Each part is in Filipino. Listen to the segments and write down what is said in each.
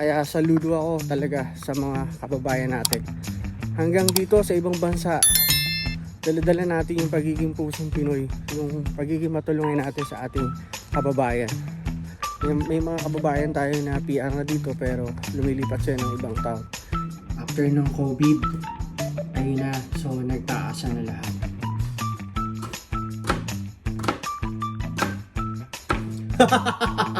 Kaya saludo ako talaga sa mga kababayan natin. Hanggang dito sa ibang bansa, daladala natin yung pagiging pusong Pinoy, yung pagiging matulungin natin sa ating kababayan. May, may mga kababayan tayo na PR na dito pero lumilipat siya ng ibang town. After ng COVID, ayun na, so nagtaasan na lahat.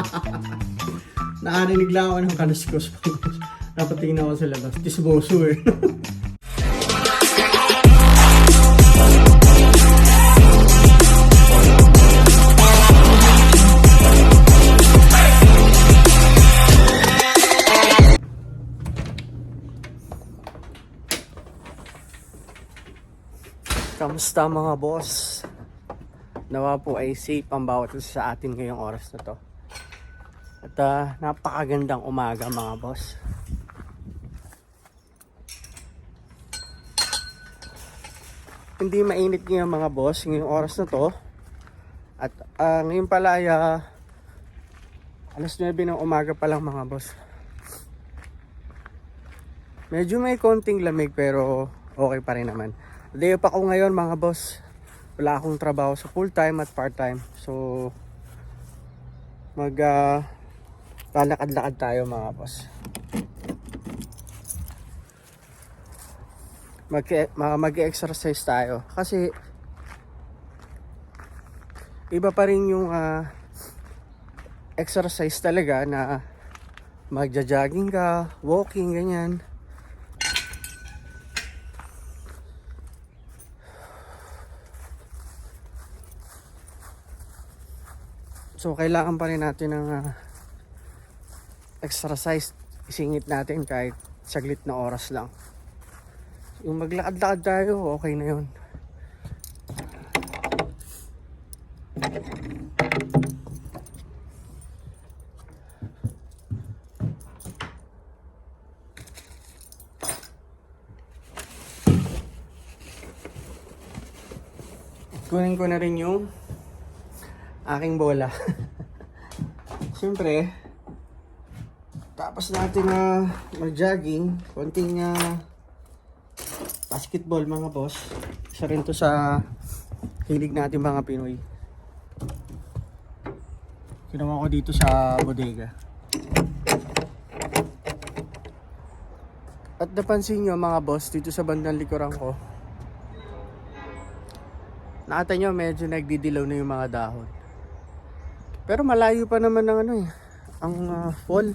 Nakarinig lang ako ng kaluskos. Napatingin ako sa labas. Tisboso eh. Kamusta mga boss? Nawa po ay safe ang bawat sa atin ngayong oras na to. At ah, napakagandang umaga mga boss. Hindi mainit ngayon mga boss ngayong oras na to. At ah, ngayon pala ay ah, alas 9 ng umaga pa lang mga boss. Medyo may konting lamig pero okay pa rin naman. Day off ako ngayon mga boss. Wala akong trabaho sa full time at part time. So mag ah, lalakad-lakad tayo mga boss. Mag mag-exercise tayo kasi iba pa rin yung ah, exercise talaga na magja-jogging ka, walking ganyan. So kailangan pa rin natin ng ah, exercise. Isingit natin kahit saglit na oras lang. Yung maglakad-lakad tayo, okay na yun. Kunin ko na rin yung aking bola. Siyempre, tapos natin na mag-jogging, konting ah, basketball mga boss. Isa rin to sa hilig natin mga Pinoy. Ginawa ko dito sa bodega. At napansin nyo mga boss, dito sa bandang likuran ko, nakita nyo medyo nagdidilaw na yung mga dahon. Pero malayo pa naman ng ano eh, ang ah, fall.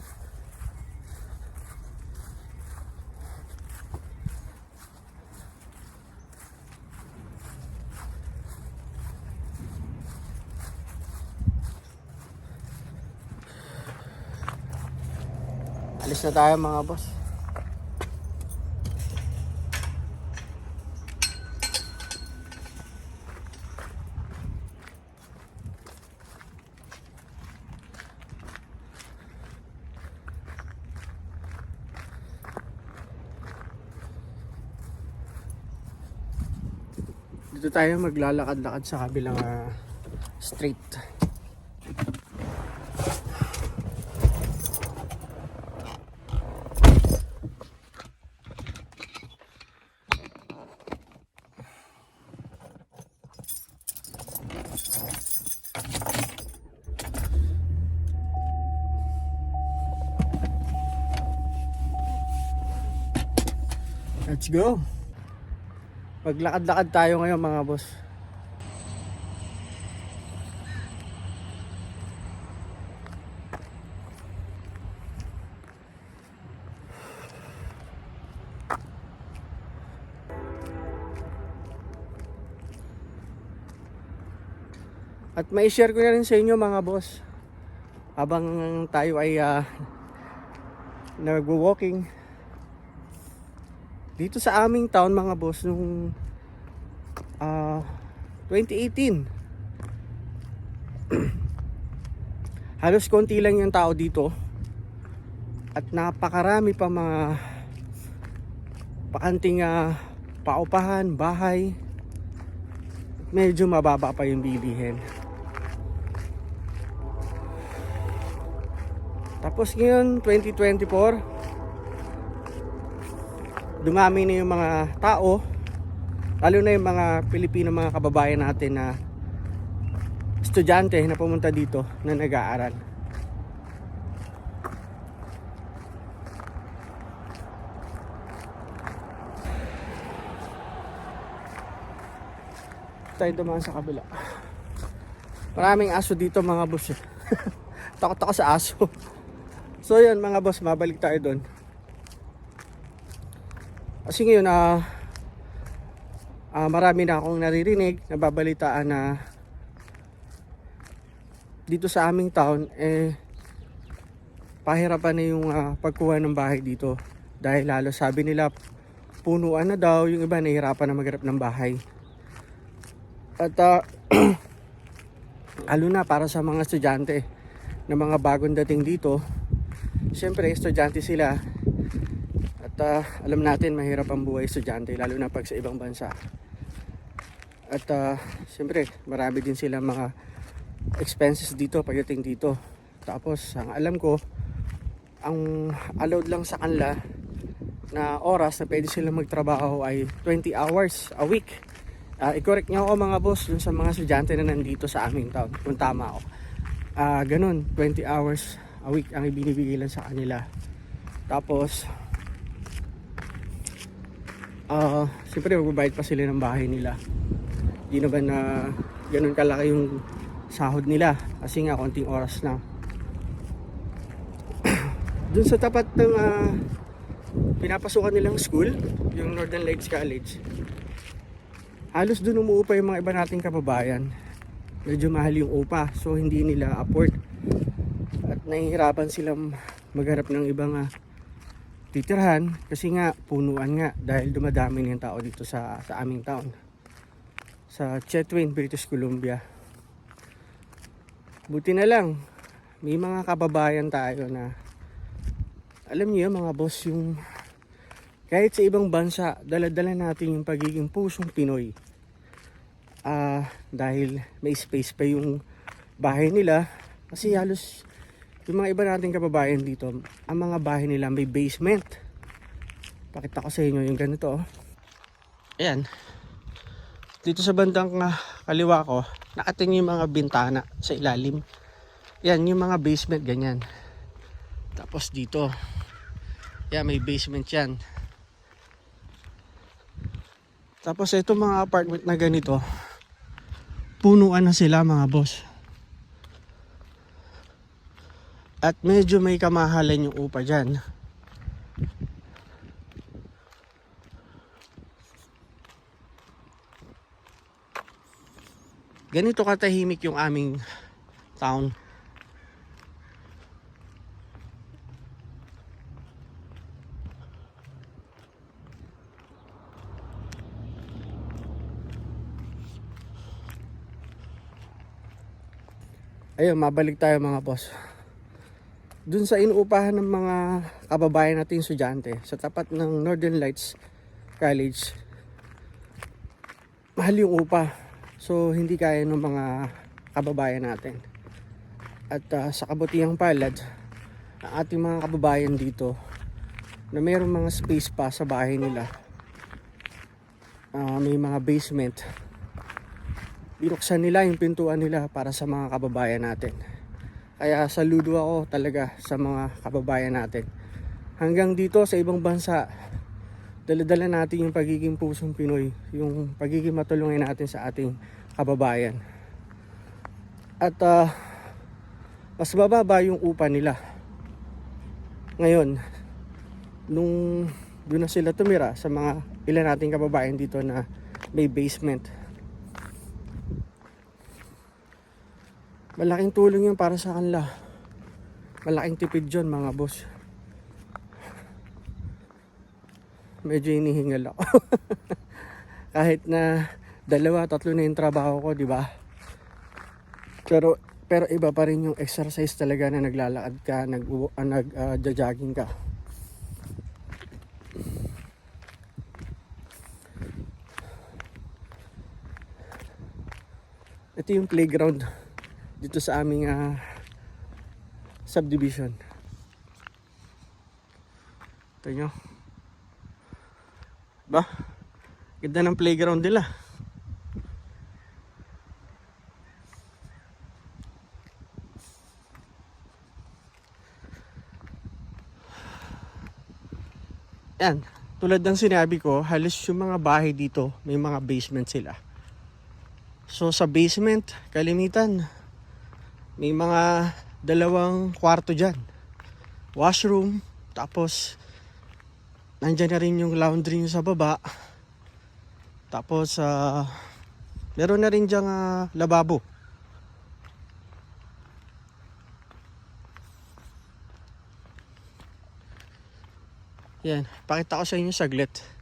Alis na tayo mga boss. Dito tayo maglalakad-lakad sa kabilang ah, street. Go. Maglakad-lakad tayo ngayon mga boss. At may share ko na rin sa inyo mga boss. Habang tayo ay ah, nagwo-walking dito sa aming town mga boss nung ah 2018 halos konti lang yung tao dito. At napakarami pa mga pakanting ah, paupahan, bahay. Medyo mababa pa yung bilihin. Tapos ngayon, 2024, dumami na yung mga tao, lalo na yung mga Pilipino mga kababayan natin na estudyante na pumunta dito na nag-aaral. Tayo dumaan sa kabila. Maraming aso dito mga boss. eh. Takot ako sa aso. So yun mga boss, mabalik tayo doon. Kasi ngayon, ah ah, marami na akong naririnig, nababalitaan na dito sa aming town, eh, pahirapan na yung ah, pagkuha ng bahay dito. Dahil lalo sabi nila, punuan na daw, yung iba nahihirapan na maghanap ng bahay. At ah, lalo na para sa mga estudyante na mga bagong dating dito, siyempre estudyante sila ah, alam natin mahirap ang buhay estudyante lalo na pag sa ibang bansa. At ah, siyempre marami din sila mga expenses dito pagdating dito. Tapos ang alam ko, ang allowed lang sa kanila na oras na pwede sila magtrabaho ay 20 hours a week. Ah, i-correct niyo ako mga boss dun sa mga estudyante na nandito sa aming town kung tama ako. Ah, ganun, 20 hours a week ang ibinibigay lang sa kanila. Tapos, ah, siyempre magbabayad pa sila ng bahay nila. Di naman na ganun kalaki yung sahod nila kasi nga konting oras lang. Dun sa tapat ng ah, pinapasukan nilang school, yung Northern Lights College, halos dun umuupa yung mga iba nating kababayan. Medyo mahal yung upa, so hindi nila afford. At nahihirapan silang magharap ng ibang ah, titirhan kasi nga punuan nga dahil dumadami ng tao dito sa, sa aming town. Sa Chetwin, British Columbia. Buti na lang, may mga kababayan tayo na alam niyo mga boss yung kahit sa ibang bansa, dala-dala natin yung pagiging pusong Pinoy. Ah, dahil may space pa yung bahay nila kasi halos yung mga iba nating kababayan dito, ang mga bahay nila may basement. Pakita ko sa inyo yung ganito. oh. Ayan. Dito sa bandang kaliwa ko, nakatingin yung mga bintana sa ilalim. Yan, yung mga basement ganyan. Tapos dito, yan may basement yan. Tapos ito mga apartment na ganito, punuan na sila mga boss. At medyo may kamahalan yung upa dyan. Ganito katahimik yung aming town. Ayun, mabalik tayo mga boss. Dun sa inuupahan ng mga kababayan nating estudyante sa tapat ng Northern Lights College, mahal yung upa. So, hindi kaya ng mga kababayan natin. At ah, sa kabutihang palad, ang ating mga kababayan dito na mayroong mga space pa sa bahay nila. Ah, may mga basement binuksan nila yung pintuan nila para sa mga kababayan natin. Kaya saludo ako talaga sa mga kababayan natin. Hanggang dito sa ibang bansa, daladala natin yung pagiging pusong Pinoy, yung pagiging matulungin natin sa ating kababayan. At ah, mas bababa yung upa nila. Ngayon, nung doon na sila tumira sa mga ilan nating kababayan dito na may basement. Malaking tulong yun para sa kanila. Malaking tipid yun mga boss. Medyo inihingal ako. Kahit na dalawa, tatlo na yung trabaho ko, di ba? Pero pero iba pa rin yung exercise talaga na naglalakad ka, nag uh, nag ah, jogging ka. Ito yung playground dito sa aming ah, subdivision. Ito nyo. Ba? Ganda ng playground nila. Yan. Tulad ng sinabi ko, halos yung mga bahay dito, may mga basement sila. So sa basement, kalimitan, may mga dalawang kwarto dyan. Washroom, tapos nandyan na rin yung laundry nyo sa baba. Tapos, ah, meron na rin dyang ah, lababo. Yan, pakita ko sa inyo saglit.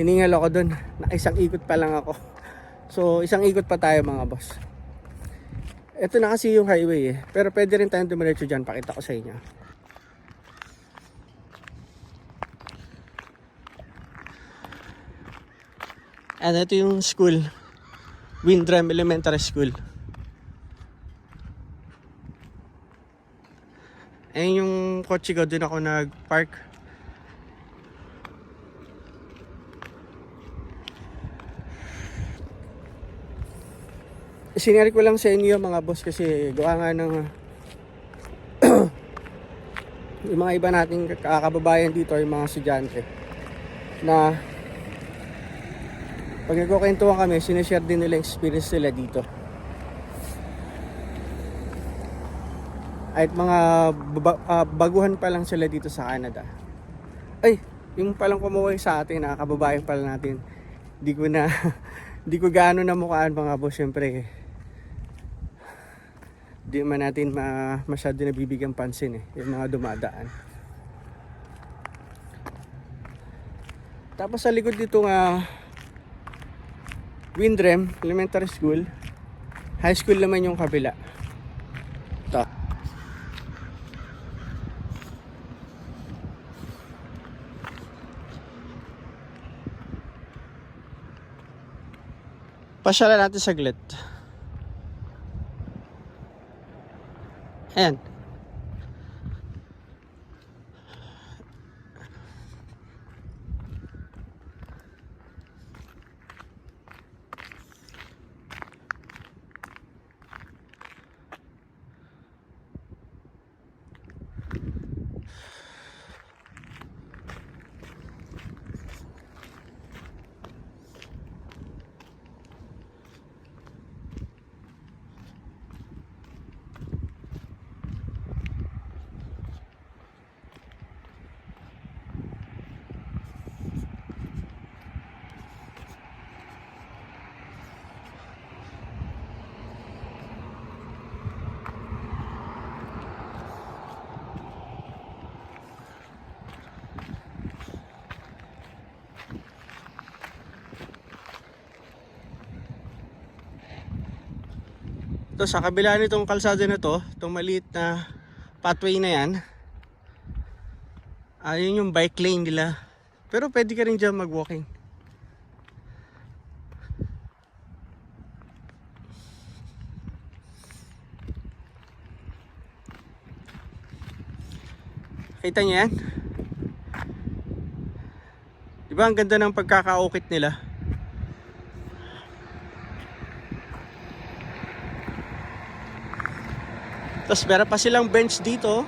Hiningal ako dun. Na isang ikot pa lang ako. So, isang ikot pa tayo mga boss. Ito na kasi yung highway eh. Pero pwede rin tayong dumiretso dyan. Pakita ko sa inyo. And ito yung school. Windram Elementary School. Ayun yung kotse ko. Doon ako nag-park. Sinari ko lang sa inyo mga boss kasi gawa nga ng yung mga iba nating kakababayan dito ay mga estudyante na pag nagkukwentuhan kami, sinishare din nila yung experience nila dito. At mga ah, baguhan pa lang sila dito sa Canada. Ay, yung palang kumuha sa atin, na kababayan pala natin. Di ko na, di ko gaano na mukhaan mga boss, syempre. Di man natin ma, masyado nabibigyan pansin eh, yung mga dumadaan. Tapos sa likod dito nga Windrem Elementary School. High school naman yung kabila. Ito. Pasyalan natin saglit. Ayan. Ito sa kabila nitong kalsada na to, itong maliit na pathway na yan. Ayun yung bike lane nila. Pero pwede ka rin dyan mag-walking. Kita niyo yan? Di ba ang ganda ng pagkakaukit nila? Tapos meron pa silang bench dito.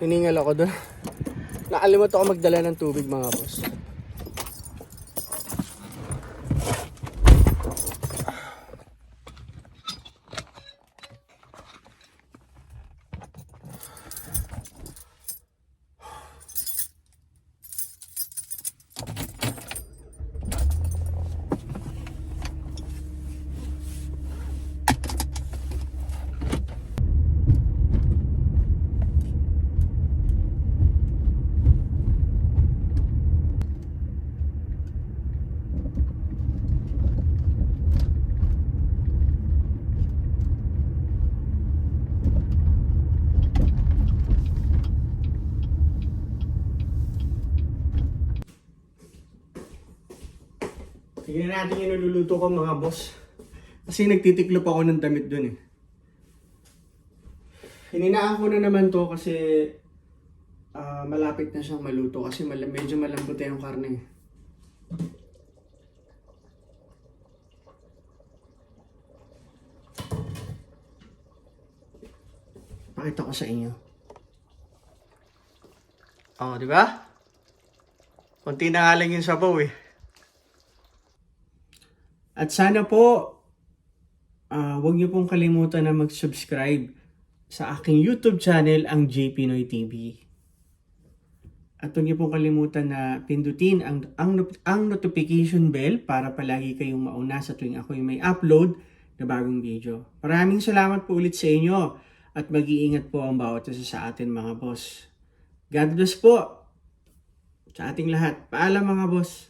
Hiningal ako doon. Nakalimot ako magdala ng tubig mga boss. Tingnan natin yung niluluto ko mga boss. Kasi nagtitiklop ako ng damit dun eh. Hininaan ko na naman to kasi ah, malapit na siyang maluto kasi mal- medyo malambot na yung karne. Pakita ko sa inyo. Oh, di ba? Konti na nga lang yung sabaw eh. At sana po, ah wag niyo pong kalimutan na mag-subscribe sa aking YouTube channel, ang J Pinoy TV. At huwag niyo pong kalimutan na pindutin ang, ang, ang notification bell para palagi kayong mauna sa tuwing ako yung may upload na bagong video. Maraming salamat po ulit sa inyo at mag-iingat po ang bawat isa sa atin mga boss. God bless po sa ating lahat. Paalam mga boss.